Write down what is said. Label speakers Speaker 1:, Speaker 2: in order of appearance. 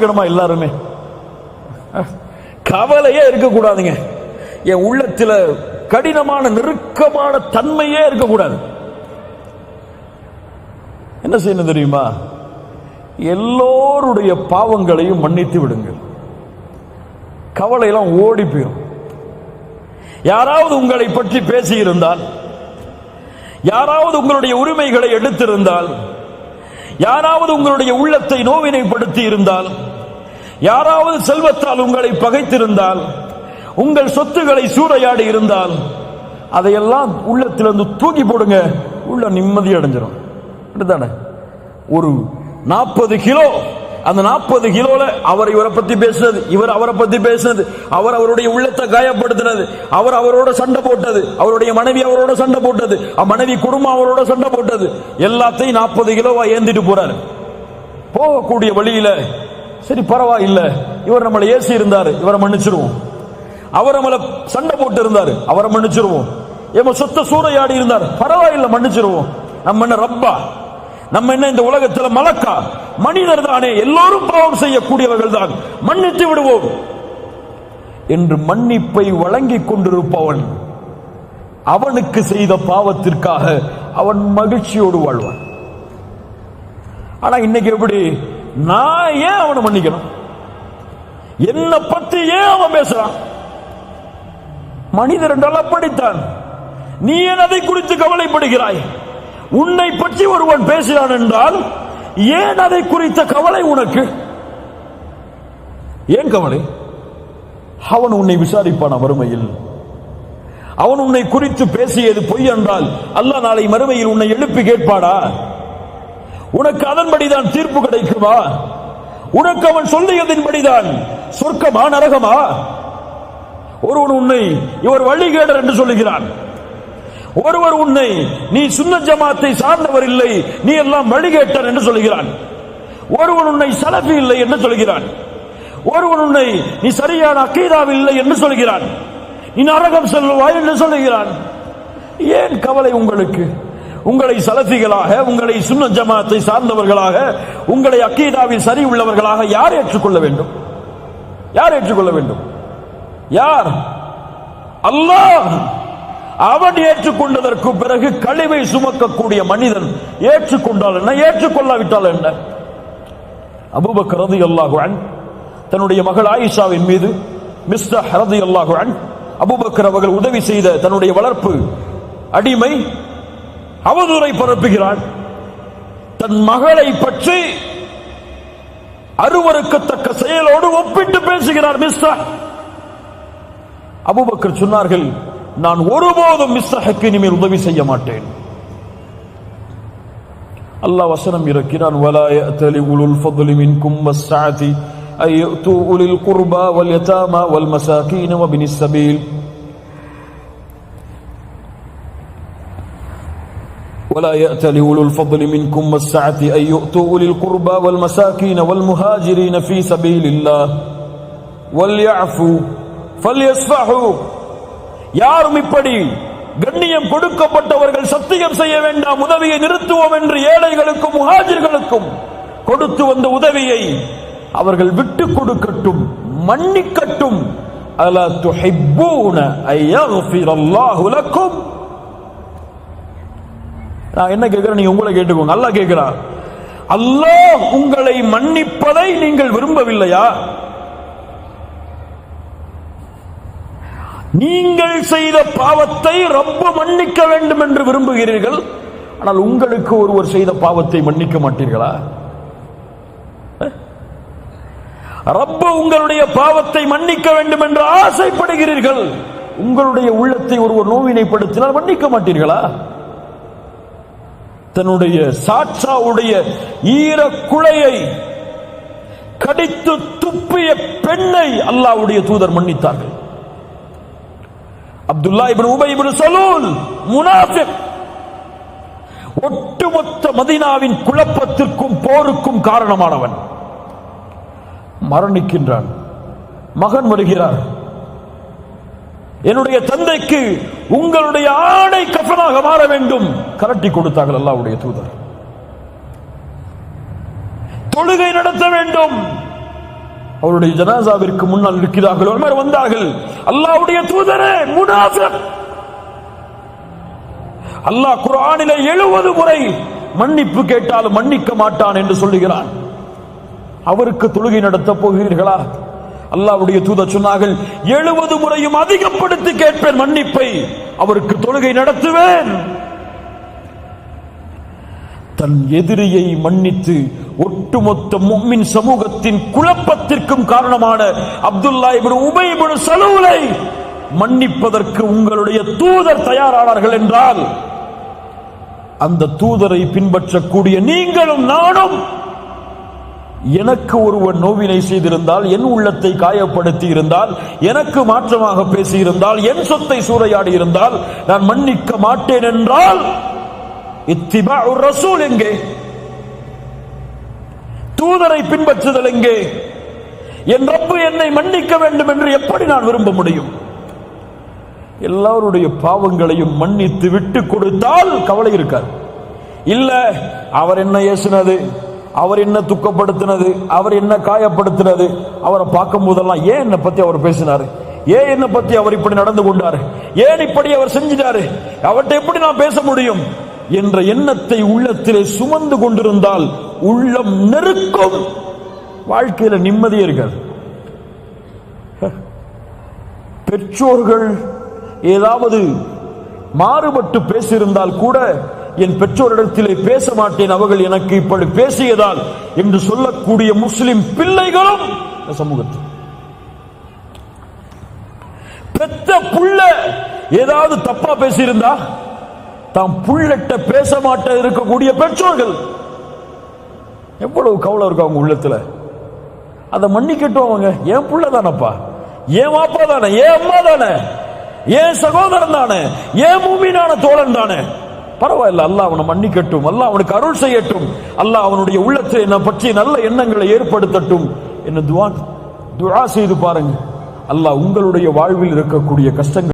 Speaker 1: இருக்கணுமா எல்லாருமே? கவலையே இருக்கக்கூடாதுங்க. என் உள்ளத்தில் கடினமான நெருக்கமான தன்மையே இருக்கக்கூடாது. என்ன செய்யணும் தெரியுமா? எல்லோருடைய பாவங்களையும் மன்னித்து விடுங்கள். கவலையெல்லாம் ஓடி போயிடும் யாராவது உங்களை பற்றி பேசியிருந்தால் யாராவது உங்களுடைய உரிமைகளை எடுத்திருந்தால் யாராவது உங்களுடைய உள்ளத்தை நோவினைப்படுத்தி இருந்தால் யாராவது செல்வத்தால் உங்களை பகைத்திருந்தால் உங்கள் சொத்துக்களை சூறையாடி இருந்தால் அதையெல்லாம் உள்ளத்திலிருந்து தூக்கி போடுங்க உள்ள நிம்மதி அடைஞ்சிடும் அப்படித்தானே? ஒரு நாற்பது கிலோ அந்த நாற்பது கிலோல அவர் இவரை பத்தி பேசுனது இவர் அவரை பத்தி பேசுனது அவர் அவருடைய உள்ளத்தை காயப்படுத்தினது அவர் அவரோட சண்டை போட்டது அவருடைய மனைவி அவரோட சண்டை போட்டது அ மனைவி குடும்பம் அவரோட சண்டை போட்டது எல்லாத்தையும் நாற்பது கிலோவா ஏந்திட்டு போறாரு. போகக்கூடிய வழியில சரி பரவாயில்ல. இவர் நம்மளை ஏசி இருந்தாரு இவரை மன்னிச்சிருவோம். அவர் நம்மளை சண்டை போட்டு இருந்தாரு அவரை மன்னிச்சிருவோம். எம்ம சொத்த சூறையாடி இருந்தார் பரவாயில்ல மன்னிச்சிருவோம். நம்ம என்ன ரப்பா? நம்ம என்ன இந்த உலகத்துல மலக்கா? மனிதர் தானே எல்லோரும் பாவம் செய்யக்கூடியவர்கள் தான். மன்னித்து விடுவோம். என்று மன்னிப்பை வழங்கிக் கொண்டிருப்பவன் அவனுக்கு செய்த பாவத்திற்காக அவன் மகிழ்ச்சியோடு வாழ்வான். ஆனா இன்னைக்கு எப்படி? நான் ஏன் அவனை மன்னிக்கணும்? என்ன பத்தி ஏன் அவன் பேசுறான்? மனிதர் என்றால் அப்படித்தான். நீ ஏன் அதை குறித்து கவலைப்படுகிறாய்? உன்னை பற்றி ஒருவன் பேசுகிறான் என்றால் ஏன் அதை குறித்த கவலை உனக்கு? ஏன் கவலை? அவன் உன்னை விசாரிப்பான் மறுமையில் அவன் உன்னை குறித்து பேசியது பொய் என்றால் அல்ல நாளை மறுமையில் உன்னை எழுப்பி கேட்பாடா? உனக்கு அதன்படிதான் தீர்ப்பு கிடைக்குமா? உனக்கு அவன் சொல்லியதின்படிதான் சொர்க்கமா நரகமா? ஒருவன் உன்னை இவர் வழிகேடர் என்று சொல்லுகிறான். ஒருவர் உன்னை நீ சுன்ன ஜமாத்தை சார்ந்தவர் இல்லை நீ எல்லாம் வழிகேட்டர் என்று சொல்கிறான் ஒருவன் உன்னை சலபி இல்லை என்று சொல்கிறான் ஒருவன் உன்னை நீ சரியான அக்கீதாவில் இல்லை என்று சொல்கிறான் நீ நரகம் செல்வாய் என்று சொல்லுகிறான். ஏன் கவலை உங்களுக்கு? உங்களை சலஃபிகளாக உங்களை சுன்ன ஜமாத்தை சார்ந்தவர்களாக உங்களை அக்கீதாவில் சரி உள்ளவர்களாக யார் ஏற்றுக்கொள்ள வேண்டும்? யார் ஏற்றுக்கொள்ள வேண்டும்? யார்? அல்லாஹ்! அவன் ஏற்றுக்கொண்டதற்கு பிறகு கழிவை சுமக்கக்கூடிய மனிதன் ஏற்றுக்கொண்டால் என்ன? ஏற்றுக்கொள்ளாவிட்டால் என்ன? அபூபக் ரதி அல்லாஹுவன் தன்னுடைய மகள் ஆயிஷாவின் மீது மிஸ்டர் ஹரதி அல்லாஹுவன் அபுபக்கர் அவர்கள் உதவி செய்த தன்னுடைய வளர்ப்பு அடிமை அவதூரை பரப்புகிறாள் தன் மகளை பற்றி அருவருக்கத்தக்க செயலோடு ஒப்பிட்டு பேசுகிறார் மிஸ்ரா அபுபக்கர் சொன்னார்கள் நான் ஒருபோதும் மிஸ்ரஹக்கு இனிமேல் உதவி செய்ய மாட்டேன். அல்லாஹ் வசனம் இருக்கிறான் வலாய தலி உலுல் ஃபதுலி மின்கும் வஸ்ஸாதி ஐயுது உலில் குர்பா வல் யதாமா வல் மசாகீன வபினிஸ் ولا يأتل أولو الفضل منكم والسعة أن يؤتوا أولي القربى والمساكين والمهاجرين في سبيل الله وليعفوا فليصفحوا யாரும் இப்படி கண்ணியம் கொடுக்கப்பட்டவர்கள் சத்தியம் செய்ய வேண்டாம் உதவியை நிறுத்துவோம் என்று ஏழைகளுக்கும் முஹாஜிர்களுக்கும் கொடுத்து வந்த உதவியை அவர்கள் விட்டு கொடுக்கட்டும் மன்னிக்கட்டும் அலா துஹிப்பூன ஐயஃபிரல்லாஹு லக்கும் நான் என்ன கேட்கிறேன்? நீங்க உங்களை கேட்டுக்கோங்க. அல்லாஹ் கேட்கிறான் அல்லாஹ் உங்களை மன்னிப்பதை நீங்கள் விரும்பவில்லையா? நீங்கள் செய்த பாவத்தை ரப்ப மன்னிக்க வேண்டும் என்று விரும்புகிறீர்கள். ஆனால் உங்களுக்கு ஒருவர் செய்த பாவத்தை மன்னிக்க மாட்டீர்களா? ரப்ப உங்களுடைய பாவத்தை மன்னிக்க வேண்டும் என்று ஆசைப்படுகிறீர்கள். உங்களுடைய உள்ளத்தை ஒருவர் நோவினைப்படுத்தினால் மன்னிக்க மாட்டீர்களா? தன்னுடைய சாட்சாவுடைய ஈர குழையை கடித்து துப்பிய பெண்ணை அல்லாவுடைய தூதர் மன்னித்தார்கள். Abdullah ibn Ubayy ibn Salul முனாஃபிக். ஒட்டுமொத்த மதீனாவின் குழப்பத்திற்கும் போருக்கும் காரணமானவன். மரணிக்கின்றான். மகன் வருகிறார். என்னுடைய தந்தைக்கு உங்களுடைய ஆடை கஃபனாக மாற வேண்டும். கரட்டி கொடுத்தார்கள் அல்லாவுடைய தூதர். தொழுகை நடத்த வேண்டும். அவருடைய ஜனாசாவிற்கு முன்னால் இருக்கிறார்கள் ஒரு வந்தார்கள். அல்லாஹ்வுடைய தூதரே முனாஃபிக். அல்லாஹ் குரானில எழுபது முறை மன்னிப்பு கேட்டாலும் மன்னிக்க மாட்டான் என்று சொல்லுகிறான். அவருக்கு தொழுகை நடத்தப் போகிறீர்களா? அல்லாவுடைய தூதர் சொன்னார்கள் எழுபது முறையும் அதிகப்படுத்தி கேட்பேன் மன்னிப்பை. அவருக்கு தொழுகை நடத்துவேன். தன் எதிரியை மன்னித்து ஒட்டுமொத்த மும்மின் சமூகத்தின் குழப்பத்திற்கும் காரணமான அப்துல்லா இப்னு உபை இப்னு சலூலை மன்னிப்பதற்கு உங்களுடைய தூதர் தயாரானார்கள் என்றால் அந்த தூதரை பின்பற்றக்கூடிய நீங்களும் நானும் எனக்கு ஒருவன் நோவினை செய்திருந்தால் என் உள்ளத்தை காயப்படுத்தி இருந்தால் எனக்கு மாற்றமாக பேசியிருந்தால் என் சொத்தை சூறையாடி இருந்தால் நான் மன்னிக்க மாட்டேன் என்றால் இத்திபா ரசூல் எங்கே? தூதரை பின்பற்றுதல் எங்கே? என் ரப்பு என்னை மன்னிக்க வேண்டும் என்று எப்படி நான் விரும்ப முடியும்? எல்லாருடைய பாவங்களையும் மன்னித்து விட்டு கொடுத்தால் கவலை இருக்காது. இல்ல அவர் என்ன ஏசினது? அவர் என்ன துக்கப்படுத்தினது? அவர் என்ன காயப்படுத்தினது? அவரை பார்க்கும் போதெல்லாம் ஏன் என்னை பத்தி அவர் பேசினாரு? ஏன் என்னை பத்தி அவர் இப்படி நடந்து கொண்டாரு? ஏன் இப்படி அவர் செஞ்சிட்டாரு? அவர்கிட்ட எப்படி நான் பேச முடியும்? என்ற எண்ணத்தை உள்ளத்திலே சுமந்து கொண்டிருந்தால் உள்ளம் நெருக்கும். வாழ்க்கையில நிம்மதியே இருக்காது. பெற்றோர்கள் ஏதாவது மாறுபட்டு பேசியிருந்தால் கூட என் பெற்றோரிடத்திலே பேச மாட்டேன் அவர்கள் எனக்கு இப்படி பேசியதால் என்று சொல்லக்கூடிய முஸ்லிம் பிள்ளைகளும் சமூகத்தில். பெத்த புள்ள ஏதாவது தப்பா பேசியிருந்தா தாம் புள்ளட்ட பேச மாட்ட இருக்கக்கூடிய பெற்றோர்கள். எவ்வளவு கவலை இருக்கும் அவங்க உள்ளத்துல. அதை மன்னிக்கட்டும் அவங்க. என் புள்ள தானப்பா. ஏன் மாப்பா தானே. ஏன் அம்மா தானே. ஏன் சகோதரன் தானே. ஏன் மூமினான தோழன் தானே. பரவாயில்ல அல்லாஹ் அவனை மன்னிக்கட்டும் அல்லாஹ் அவனுக்கு அருள் செய்யட்டும் அல்லாஹ் அவனுடைய உள்ளத்தை என்னை பற்றி நல்ல எண்ணங்களை ஏற்படுத்தட்டும் என்ன துவா துவா செய்து பாருங்க அல்லாஹ் உங்களுடைய வாழ்வில் இருக்கக்கூடிய கஷ்டங்கள்